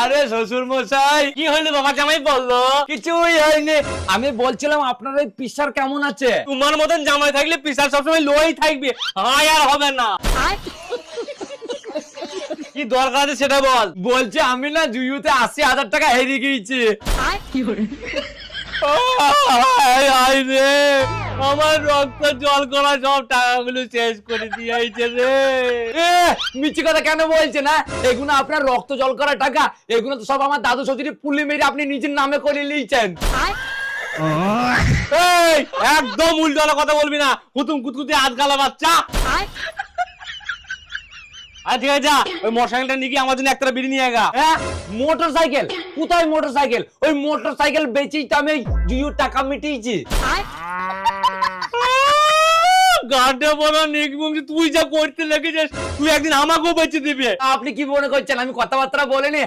আরে শ্বশুর মশাই কি হইল বাবা জামাই বলল? কিছুই হয়নি। আমি বলছিলাম আপনার ওই পিসার কেমন আছে? তোমার মতন জামাই থাকলে প্রেশার সবসময় লোই থাকবে। হাই আর হবে না। কি দরকার আছে সেটা বল। বলছে আমি না জুয়ুতে আশি হাজার টাকা হেরিয়ে গিয়েছি। আয় আয় রে। আমার রক্ত জল করা সব টাকাগুলো শেষ করে দিয়েছে রে। এ, মিথ্যে কথা কেন বলছে না এগুলো আপনার রক্ত জল করা টাকা এগুলো তো সব আমার দাদু শ্বশুরি পুলি মেরে আপনি নিজের নামে করে নিয়েছেন। এই একদম উল্টো কথা বলবি না। কুতুম কুতকুতি গালা বাচ্চা। আর ঠিক আছে যা। ওই মোটরসাইকেলটা নিয়ে গিয়ে আমার জন্য একটা বিড়ি নিয়ে গা। হ্যাঁ? মোটর সাইকেল কোথায় মোটর সাইকেল ওই মোটর সাইকেল বেচেই তো আমি জুয়ুর টাকা মিটিয়েছি। গাড্ডা বড় নিকবংশী তুই যা করতে লেগেছিস, তুই একদিন আমাকেও বেঁচে দিবি। আপনি কি মনে করছেন? আমি কথাবার্তা বলিনি।